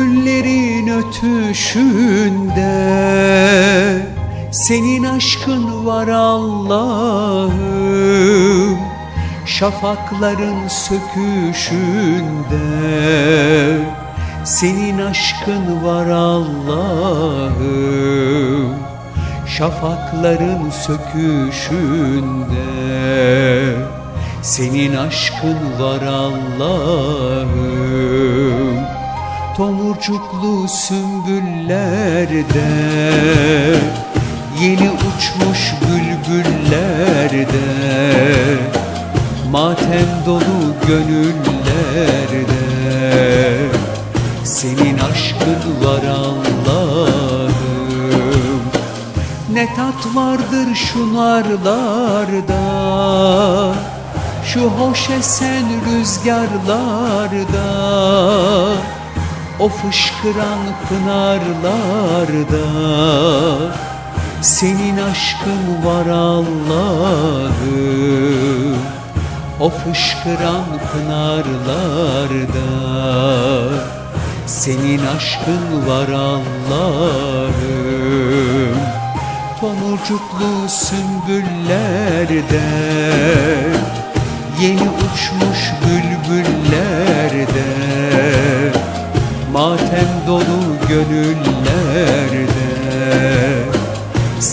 güllerin ötüşünde Senin aşkın var Allah'ım. Şafakların söküşünde Senin aşkın var Allah'ım. Şafakların söküşünde Senin aşkın var Allah'ım. Tomurcuklu sümbüllerde Yeni uçmuş bülbüllerde Matem dolu gönüllerde. Senin aşkın var Allah'ım Ne tat vardır şunarlarda Şu hoş esen rüzgarlarda O fışkıran pınarlarda Senin aşkın var Allah'ım O fışkıran pınarlarda Senin aşkın var Allah'ım Tomurcuklu sümbüllerde Yeni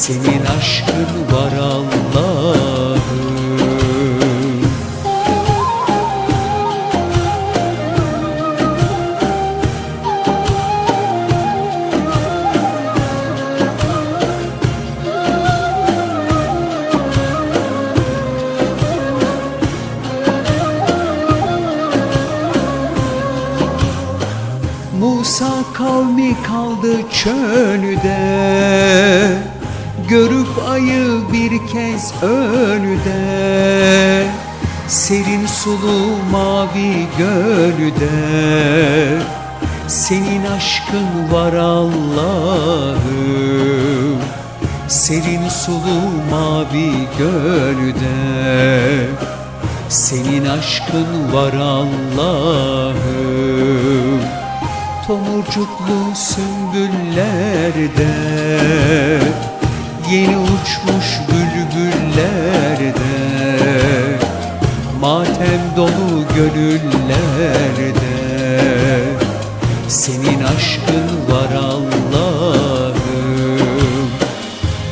Senin aşkın var Allah'ım. Musa kavmi kaldı çölde Görüp ayı bir kez önüde Serin sulu mavi gölde. Senin aşkın var Allah'ım Serin sulu mavi gölde. Senin aşkın var Allah'ım Tomurcuklu sümbüllerde Yeni uçmuş bülbüllerde Matem dolu gönüllerde. Senin aşkın var Allah'ım.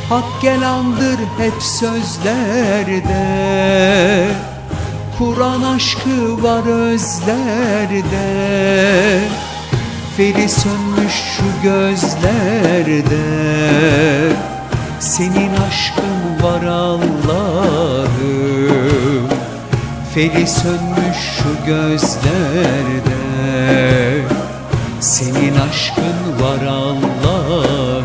Hak kelamdır hep sözlerde. Kur'an aşkı var özlerde. Feri sönmüş şu gözlerde Senin aşkın var Allah'ım. Feri sönmüş şu gözlerde. Senin aşkın var Allah'ım.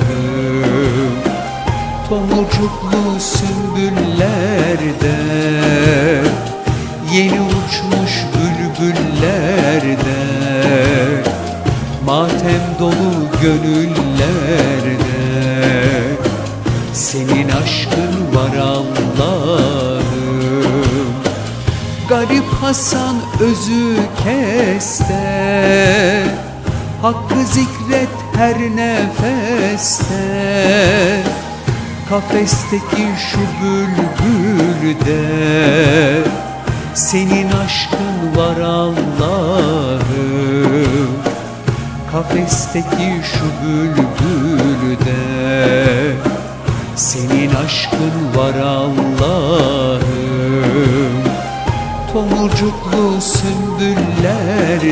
Tomurcuklu sümbüllerde. Yeni uçmuş bülbüllerde. Matem dolu gönüllerde Garip Hasan özü keste Hakkı zikret her nefeste. Kafesteki şu bülbülde Senin aşkın var Allah'ım Kafesteki şu bülbülde Senin aşkın var Allah'ım Tomurcuklu sümbüllerde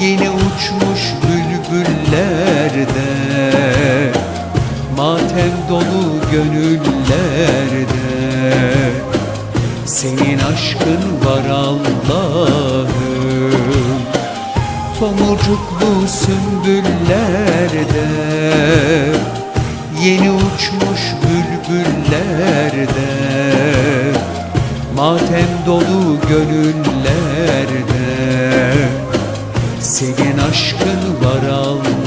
Yeni uçmuş bülbüllerde Matem dolu gönüllerde. Senin aşkın var Allah'ım. Tomurcuklu sümbüllerde Yeni uçmuş bülbüllerde Matem dolu gönüllerde Senin aşkın var Allah